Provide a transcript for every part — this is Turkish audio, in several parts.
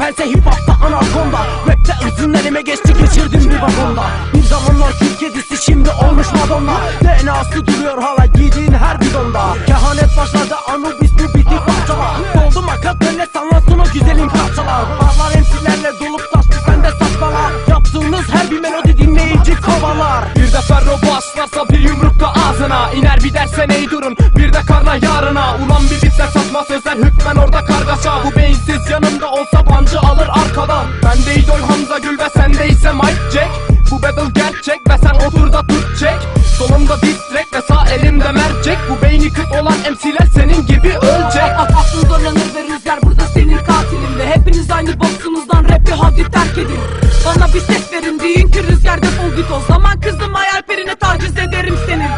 bense hip hopta anakonda. Rapte elime geçti geçirdim bir vagonda. Bir zamanlar kül kedisi şimdi olmuş Madonna. DNA'sı duruyor hala giydiğin her bidonda. Kehanet başladı Anubis bu bitik parçalar Doldu makat böyle sanlasın o güzelin parçalar Barlar emsilerle dolup taştı bende saçmalar. Yaptığınız her bir melodi kovalar. Bir de ferro baslarsa bir yumruk da ağzına. İner bir dersen ey durun? Bir de karla yarına. Ulan bir bitle satma sözler hükmen orada kargaşa. Bu beyinsiz yanımda olsa bancı alır arkadan. Ben de idol Hamza Gül ve sende ise Mike Jack. Bu battle gerçek ve sen otur da tut çek. Solumda distrek ve sağ elimde mercek. Bu beyni kıt olan MC'ler senin gibi ölecek. Aklın zorlanır ve rüzgar burada senin katilin Ve hepiniz aynı boksunuzdan rapi hadi terk edin Bana bir ses verin deyin ki rüzgar defol git o zaman Kızım hayalperine taciz ederim senin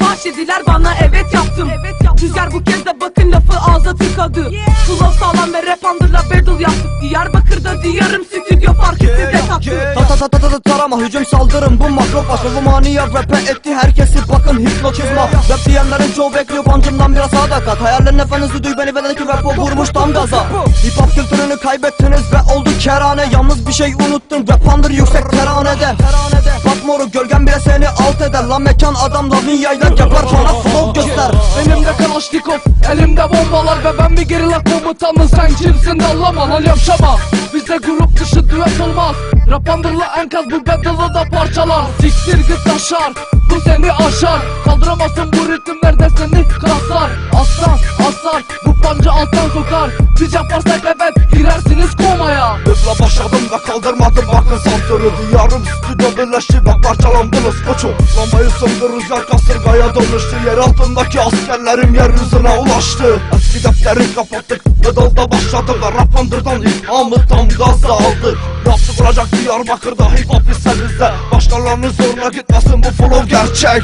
Bahşediler bana evet yaptım. Rüzgar bu kez de bakın lafı ağza tıkadı. Flow sağlam ve rap under'la battle yaptık. Diyarbakır'da diyarım stüdyo farkı size taktı. Ta ta ta ta ta ta tarama hücum saldırın bu makro başlı bu maniyak rap'e etti herkesi bakın hipnotizma Rap diyenlerin çoğu bekliyor bancımdan biraz sadakat Hayallerin efendisi duy beni bedendeki rap o vurmuş tam gaza. Hip hop kültürünü kaybettiniz ve oldu kerane. Yalnız bir şey unuttun rap under yüksek teranede Bak moruk gölgen bile seni alt eder. Lan mekan adamların yaylar yapar bana flow göster. Elimde Kalaşnikov, elimde bombalar ve ben bir gerilla komutanı Sen kimsin dallama lan yavşama Bize grup dışı düet olmaz. Rapandırla enkaz bu battle'ı da parçalar Git taşar, bu seni aşar. Kaldıramazsın bu ritimlerde seni kraslar Aslan, aslan, bu pancı alttan sokar Biz yaparsak evet, girersiniz komaya. Hızla başladım ve kaldırmadım bakın santörü Diyarım stüdyo birleşti ve parçalandınız koçum. Lambayı söndür rüzgar kasırgaya dönüştü. Yer altındaki askerlerim yeryüzüne ulaştı. Eski defteri kapattık ve dalda Ve rap under'dan ilhamı tam gazla aldı Yaptık olacak Diyarbakır'da hip hop ise bizde Başkalarının zoruna gitmesin bu flow gerçek